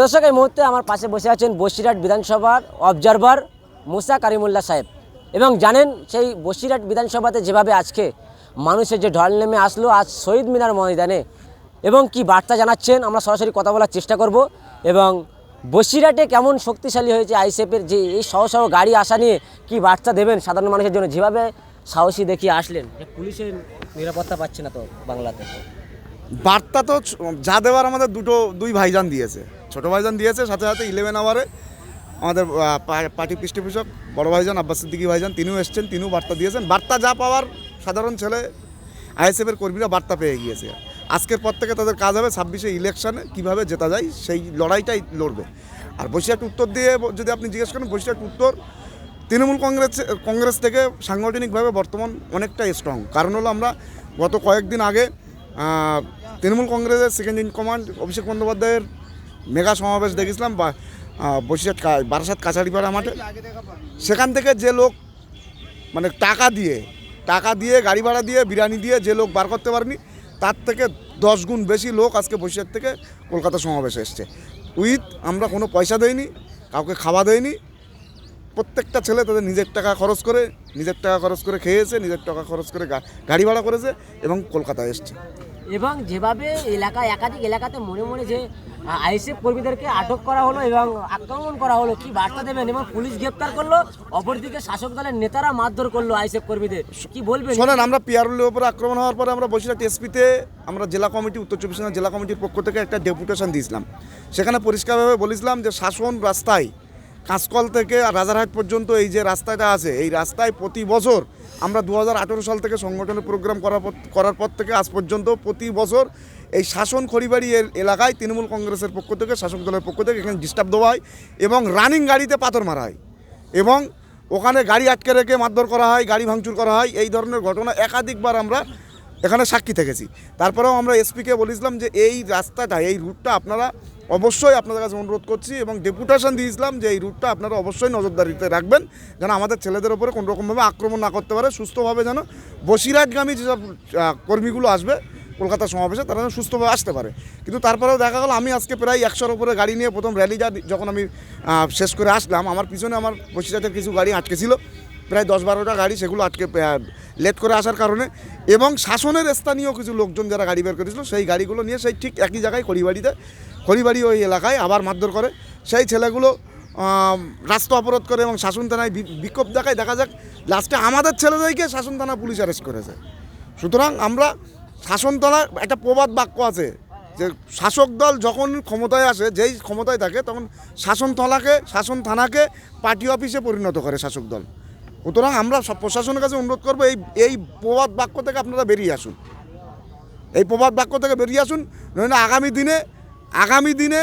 দর্শক, এই মুহূর্তে আমার পাশে বসে আছেন বসিরহাট বিধানসভার অবজারভার মুসা কারিমুল্লাহ সাহেব। এবং জানেন, সেই বসিরহাট বিধানসভাতে যেভাবে আজকে মানুষের যে ঢল নেমে আসলো, আজ শহীদ মিনার ময়দানে। এবং কি বার্তা জানাচ্ছেন, আমরা সরাসরি কথা বলার চেষ্টা করব। এবং বসিরহাটে কেমন শক্তিশালী হয়েছে আইসিএফের যে এই সহ সহ গাড়ি আসা নিয়ে কি বার্তা দেবেন সাধারণ মানুষের জন্য? যেভাবে সাহসী দেখিয়ে আসলেন, যে পুলিশের নিরাপত্তা পাচ্ছে না তো বাংলাতে। বার্তা তো যা দেওয়ার আমাদের দুটো দুই ভাইজান দিয়েছে। ছোট ভাইজান দিয়েছে, সাথে সাথে ইলেভেন আওয়ারে আমাদের পার্টি পৃষ্ঠপোষক, বড় ভাইজান, আব্বাস সিদ্দিকী ভাইজান, তিনিও এসছেন, তিনিও বার্তা দিয়েছেন। বার্তা যা পাওয়ার সাধারণ ছেলে আইএসএফের কর্মীরা বার্তা পেয়ে গিয়েছে। আজকের পর থেকে তাদের কাজ হবে ছাব্বিশে ইলেকশনে কীভাবে জেতা যায়, সেই লড়াইটাই লড়বে। আর বসিরহাট উত্তর দিয়ে যদি আপনি জিজ্ঞেস করেন, বসিরহাট উত্তর তৃণমূল কংগ্রেস কংগ্রেস থেকে সাংগঠনিকভাবে বর্তমান অনেকটা স্ট্রং কারণ হলো আমরা গত কয়েকদিন আগে তৃণমূল কংগ্রেসের সেকেন্ড ইন কমান্ড অভিষেক বন্দ্যোপাধ্যায়ের মেগা সমাবেশ দেখেছিলাম বা বসিরহাট বারাসাত কাছাড়িপাড়া মাঠে। সেখান থেকে যে লোক মানে টাকা দিয়ে টাকা দিয়ে, গাড়ি ভাড়া দিয়ে, বিরিয়ানি দিয়ে যে লোক বার করতে পারেনি, তার থেকে দশ গুণ বেশি লোক আজকে বসিরহাট থেকে কলকাতা সমাবেশে এসছে। উইথ আমরা কোনো পয়সা দেইনি, কাউকে খাওয়া দেয়নি প্রত্যেকটা ছেলে তাদের নিজের টাকা খরচ করে, নিজের টাকা খরচ করে খেয়েছে, নিজের টাকা খরচ করে গাড়ি ভাড়া করেছে এবং কলকাতায় এসছে। এবং যেভাবে এলাকায়, একাধিক এলাকাতে মনে মনে যে আইএসএফ কর্মীদেরকে আটক করা হলো এবং আক্রমণ করা হলো। কি বার্তা দেবেন? এবং পুলিশ গ্রেপ্তার করল, অপরদিকে শাসক দলের নেতারা মারধর করল আইএসএফ কর্মীদের। কি বলবেন? শোনেন, আমরা পিয়ারুলের উপরে আক্রমণ হওয়ার পরে আমরা বসিরহাট এসপিতে আমরা জেলা কমিটি, উত্তর চব্বিশ পরগনা জেলা কমিটির পক্ষ থেকে একটা ডেপুটেশন দিয়েছিলাম। সেখানে পরিষ্কারভাবে বলেছিলাম যে শাসন রাস্তায়, কাঁচকল থেকে রাজারহাট পর্যন্ত এই যে রাস্তাটা আছে, এই রাস্তায় প্রতি বছর আমরা দু হাজার আঠেরো সাল থেকে সংগঠনের প্রোগ্রাম করার পর করার পর থেকে আজ পর্যন্ত প্রতি বছর এই শাসন খড়িবাড়ি এলাকায় তৃণমূল কংগ্রেসের পক্ষ থেকে, শাসক দলের পক্ষ থেকে এখানে ডিস্টার্ব দেওয়া হয় এবং রানিং গাড়িতে পাথর মারা হয় এবং ওখানে গাড়ি আটকে রেখে মারধর করা হয়, গাড়ি ভাঙচুর করা হয়, এই ধরনের ঘটনা একাধিকবার আমরা এখানে সাক্ষী থেকেছি। তারপরেও আমরা এসপিকে বলেছিলাম যে এই রাস্তাটা, এই রুটটা আপনারা অবশ্যই আপনাদের কাছে অনুরোধ করছি এবং ডেপুটেশন দিয়েছিলাম যে এই রুটটা আপনারা অবশ্যই নজরদারিতে রাখবেন যেন আমাদের ছেলেদের ওপরে কোনো রকমভাবে আক্রমণ না করতে পারে, সুস্থভাবে যেন বসিরহাটগামী যেসব কর্মীগুলো আসবে কলকাতা সমাবেশে, তারা যেন সুস্থভাবে আসতে পারে। কিন্তু তারপরেও দেখা গেল, আমি আজকে প্রায় একশোর উপরে গাড়ি নিয়ে প্রথম র্যালি যা যখন আমি শেষ করে আসলাম, আমার পিছনে আমার বসিরহাটের কিছু গাড়ি আটকে ছিল। প্রায় দশ বারোটা গাড়ি সেগুলো আটকে লেট করে আসার কারণে। এবং শাসনের স্থানীয় কিছু লোকজন যারা গাড়ি বের করেছিল, সেই গাড়িগুলো নিয়ে সেই ঠিক একই জায়গায় খড়িবাড়িতে, খড়িবাড়ি ওই এলাকায় আবার মারধর করে। সেই ছেলেগুলো রাস্তা অবরোধ করে এবং শাসন থানায় বিক্ষোভ দেখায়। দেখা যাক, লাস্টে আমাদের ছেলেদেরকে শাসন থানা পুলিশ অ্যারেস্ট করেছে। সুতরাং আমরা শাসন থানার একটা প্রবাদ বাক্য আছে, যে শাসক দল যখন ক্ষমতায় আসে, যেই ক্ষমতায় থাকে, তখন শাসন থানাকে শাসন থানাকে পার্টি অফিসে পরিণত করে শাসক দল। সুতরাং আমরা সব প্রশাসনের কাছে অনুরোধ করব এই এই প্রবাদ বাক্য থেকে আপনারা বেরিয়ে আসুন। এই প্রবাদ বাক্য থেকে বেরিয়ে আসুন নইলে আগামী দিনে আগামী দিনে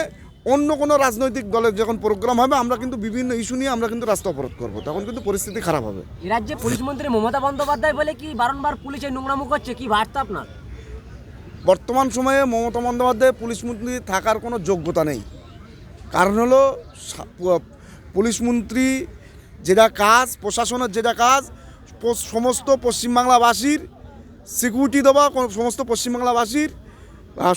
অন্য কোনো রাজনৈতিক দলের যখন প্রোগ্রাম হবে আমরা কিন্তু বিভিন্ন ইস্যু নিয়ে আমরা কিন্তু রাস্তা অবরোধ করব। তখন কিন্তু পরিস্থিতি খারাপ হবে। রাজ্যে পুলিশ মন্ত্রী মমতা বন্দ্যোপাধ্যায় বলে কি বারংবার পুলিশ নোংরামো করছে কি বার্তা আপনার? বর্তমান সময়ে মমতা বন্দ্যোপাধ্যায় পুলিশ মন্ত্রী থাকার কোনো যোগ্যতা নেই। কারণ হলো পুলিশ মন্ত্রী যেটা কাজ, প্রশাসনের যেটা কাজ সমস্ত পশ্চিমবাংলাবাসীর সিকিউরিটি দেওয়া সমস্ত পশ্চিমবাংলাবাসীর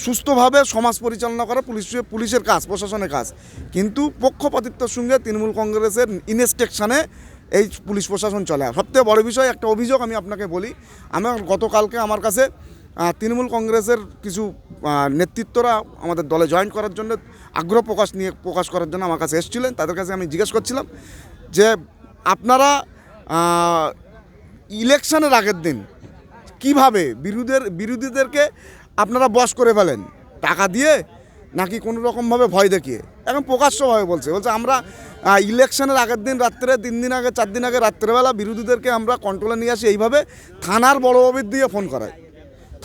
সুস্থভাবে সমাজ পরিচালনা করা পুলিশ পুলিশের কাজ, প্রশাসনের কাজ। কিন্তু পক্ষপাতিত্বের সঙ্গে তৃণমূল কংগ্রেসের ইনস্ট্রাকশনে এই পুলিশ প্রশাসন চলে সবথেকে বড় বিষয়, একটা অভিযোগ আমি আপনাকে বলি। আমার গতকালকে আমার কাছে তৃণমূল কংগ্রেসের কিছু নেতৃত্বরা আমাদের দলে জয়েন করার জন্য আগ্রহ প্রকাশ নিয়ে প্রকাশ করার জন্য আমার কাছে এসেছিলেন। তাদের কাছে আমি জিজ্ঞেস করছিলাম যে আপনারা ইলেকশনের আগের দিন কীভাবে বিরোধীদের বিরোধীদেরকে আপনারা বশ করে ফেলেন? টাকা দিয়ে নাকি কোনো রকমভাবে ভয় দেখিয়ে? এখন প্রকাশ্যভাবে বলছে। বলছে আমরা ইলেকশনের আগের দিন রাত্রে, তিন দিন আগে, চার দিন আগে রাত্রেবেলা বিরোধীদেরকে আমরা কন্ট্রোলে নিয়ে আসি, এইভাবে থানার বড়বাবুর দিয়ে ফোন করায়।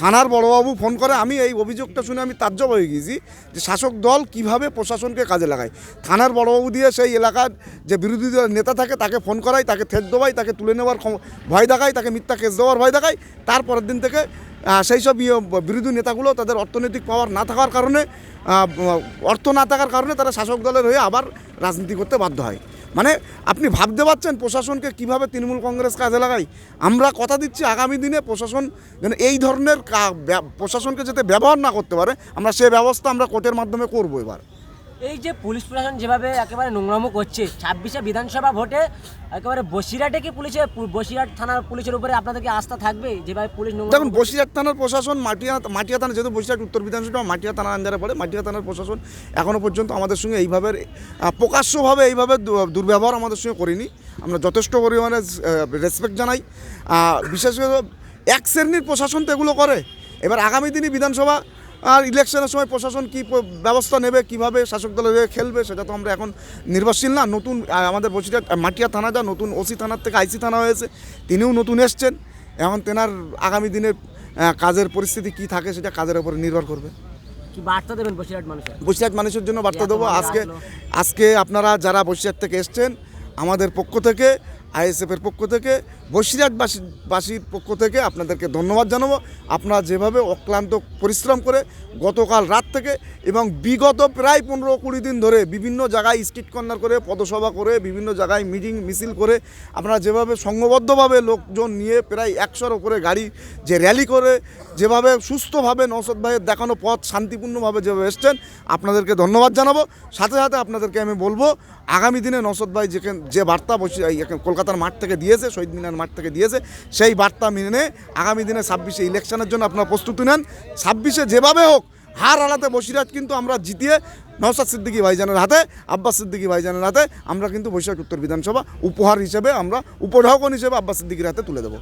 থানার বড়বাবু ফোন করে, আমি এই অভিযোগটা শুনে আমি তাজ্জব হয়ে গিয়েছি যে শাসক দল কীভাবে প্রশাসনকে কাজে লাগায়। থানার বড়বাবু দিয়ে সেই এলাকার যে বিরোধী দলের নেতা থাকে, তাকে ফোন করায় তাকে থেট দেওয়ায় তাকে তুলে নেওয়ার ভয় দেখায়, তাকে মিথ্যা কেস দেওয়ার ভয় দেখায়। তারপরের দিন থেকে সেই সব ইয়ে বিরোধী নেতাগুলো তাদের অর্থনৈতিক পাওয়ার না থাকার কারণে অর্থ না থাকার কারণে তারা শাসক দলের হয়ে আবার রাজনীতি করতে বাধ্য হয়। মানে আপনি ভাবতে পারছেন প্রশাসনকে কীভাবে তৃণমূল কংগ্রেস কাজে লাগায় আমরা কথা দিচ্ছি আগামী দিনে প্রশাসন যেন এই ধরনের প্রশাসনকে যাতে ব্যবহার না করতে পারে, আমরা সে ব্যবস্থা আমরা কোর্টের মাধ্যমে করব এবার। এই যে পুলিশ প্রশাসন যেভাবে একেবারে নোংরামো করছে ছাব্বিশে বিধানসভা ভোটে একেবারে বসিরহাটে কি পুলিশের বসিরহাট থানার পুলিশের উপরে আপনাদের কি আস্থা থাকবে যেভাবে পুলিশ নোংরা দেখুন বসিরহাট থানার প্রশাসন মাটিয়া মাটিয়া থানা যেহেতু বসিরহাট উত্তর বিধানসভা মাটিয়া থানার আন্ডারে পড়ে মাটিয়া থানার প্রশাসন এখনও পর্যন্ত আমাদের সঙ্গে এইভাবে প্রকাশ্যভাবে এইভাবে দুর্ব্যবহার আমাদের সঙ্গে করিনি। আমরা যথেষ্ট পরিমাণে রেসপেক্ট জানাই। বিশেষ করে এক শ্রেণির প্রশাসন তো এগুলো করে। এবার আগামী দিনে বিধানসভা আর ইলেকশনের সময় প্রশাসন কী ব্যবস্থা নেবে কীভাবে শাসক দলের হয়ে খেলবে সেটা তো আমরা এখন নির্ভরশীল না। নতুন আমাদের বসিরহাট মাটিয়া থানা যা নতুন ওসি থানার থেকে আইসি থানা হয়েছে তিনিও নতুন এসছেন। এখন তেনার আগামী দিনের কাজের পরিস্থিতি কি থাকে সেটা কাজের উপরে নির্ভর করবে। কি বার্তা দেবেন বসিরহাট মানুষের? বসিরহাট মানুষের জন্য বার্তা দেবো। আজকে আজকে আপনারা যারা বসিরহাট থেকে এসছেন আমাদের পক্ষ থেকে আইএসএফের পক্ষ থেকে, বসিরহাটবাসী বাসীর পক্ষ থেকে আপনাদেরকে ধন্যবাদ জানাব। আপনারা যেভাবে অক্লান্ত পরিশ্রম করে গতকাল রাত থেকে এবং বিগত প্রায় পনেরো কুড়ি দিন ধরে বিভিন্ন জায়গায় স্ট্রিট কর্নার করে পদসভা করে, বিভিন্ন জায়গায় মিটিং, মিছিল করে আপনারা যেভাবে সংঘবদ্ধভাবে লোকজন নিয়ে প্রায় একশোর ওপরে গাড়ি যে র্যালি করে, যেভাবে সুস্থভাবে নৌসদ ভাইয়ের দেখানো পথ শান্তিপূর্ণভাবে যেভাবে এসছেন, আপনাদেরকে ধন্যবাদ জানাব। সাথে সাথে আপনাদেরকে আমি বলব, আগামী দিনে নৌসদ ভাই যেখানে যে বার্তা বসে এখানে কলকাতার মাঠ থেকে দিয়েছে, শহীদ মিনার মাঠ থেকে দিয়েছে। সেই বার্তা মেনে আগামী দিনে ছাব্বিশে ইলেকশনের জন্য আপনারা প্রস্তুতি নেন। ছাব্বিশে যেভাবে হোক, হার আলাতে বসিরাজ কিন্তু আমরা জিতিয়ে নওসাদ সিদ্দিকী ভাইজানের হাতে, আব্বাস সিদ্দিকী ভাইজানের হাতে আমরা কিন্তু বৈশাখ উত্তর বিধানসভা উপহার হিসেবে আমরা উপঢৌকন হিসেবে আব্বাস সিদ্দিকীর হাতে তুলে দেবো।